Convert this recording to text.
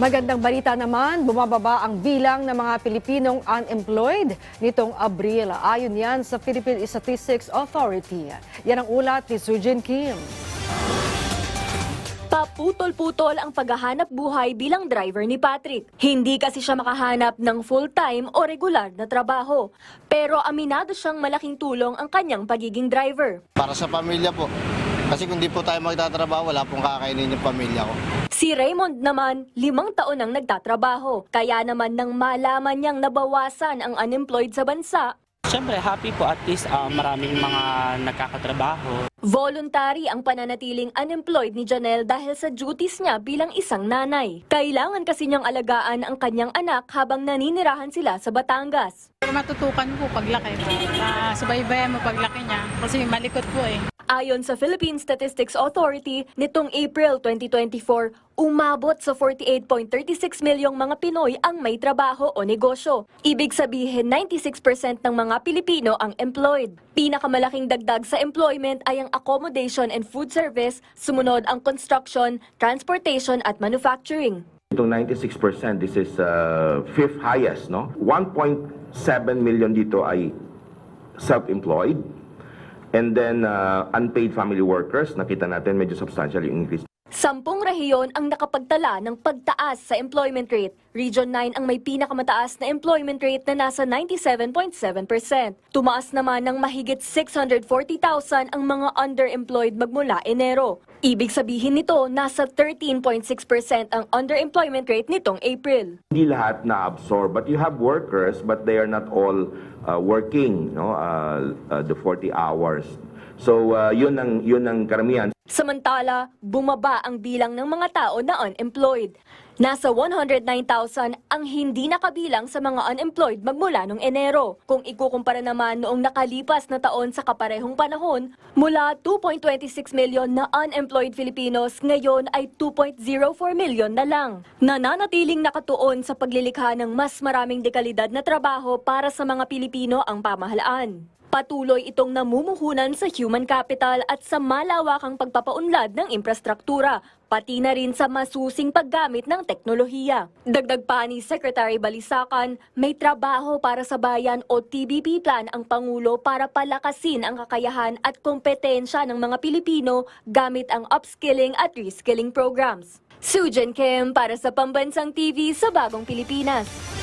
Magandang balita naman, bumababa ang bilang ng mga Pilipinong unemployed nitong Abril. Ayon yan sa Philippine Statistics Authority. Yan ang ulat ni Sujin Kim. Paputol-putol ang paghahanap buhay bilang driver ni Patrick. Hindi kasi siya makahanap ng full-time o regular na trabaho. Pero aminado siyang malaking tulong ang kanyang pagiging driver. Para sa pamilya po. Kasi kung di po tayo magtatrabaho, wala pong kakainin yung pamilya ko. Si Raymond naman, limang taon nang nagtatrabaho. Kaya naman nang malaman niyang nabawasan ang unemployed sa bansa, Siyempre, happy po at least ah, maraming mga nagkakatrabaho. Voluntary ang pananatiling unemployed ni Janelle dahil sa duties niya bilang isang nanay. Kailangan kasi niyang alagaan ang kanyang anak habang naninirahan sila sa Batangas. Matutukan po paglaki. Uh, subaybayan mo paglaki niya. Kasi malikot po eh. Ayon sa Philippine Statistics Authority, nitong April 2024, umabot sa 48.36 milyong mga Pinoy ang may trabaho o negosyo. Ibig sabihin, 96% ng mga Pilipino ang employed. Pinakamalaking dagdag sa employment ay ang accommodation and food service, sumunod ang construction, transportation at manufacturing. Itong 96%, this is uh, fifth highest, no? 1.7 million dito ay self-employed. And then uh, unpaid family workers, nakita natin medyo substantial yung increase. Sampung rehiyon ang nakapagtala ng pagtaas sa employment rate. Region 9 ang may pinakamataas na employment rate na nasa 97.7%. Tumaas naman ng mahigit 640,000 ang mga underemployed magmula Enero. Ibig sabihin nito, nasa 13.6% ang underemployment rate nitong April. Hindi lahat na-absorb, but you have workers, but they are not all uh, working, no? Uh, uh, the 40 hours. So, uh, yun ang yun ang karamihan. Samantala, bumaba ang bilang ng mga tao na unemployed. Nasa 109,000 ang hindi nakabilang sa mga unemployed magmula noong Enero. Kung ikukumpara naman noong nakalipas na taon sa kaparehong panahon, mula 2.26 milyon na unemployed Filipinos, ngayon ay 2.04 milyon na lang. Nananatiling nakatuon sa paglilikha ng mas maraming dekalidad na trabaho para sa mga Pilipino ang pamahalaan. Patuloy itong namumuhunan sa human capital at sa malawakang pagpapaunlad ng infrastruktura, pati na rin sa masusing paggamit ng teknolohiya. Dagdag pa ni Secretary Balisacan, may trabaho para sa bayan o TBP plan ang Pangulo para palakasin ang kakayahan at kompetensya ng mga Pilipino gamit ang upskilling at reskilling programs. Sujan Kim para sa Pambansang TV sa Bagong Pilipinas.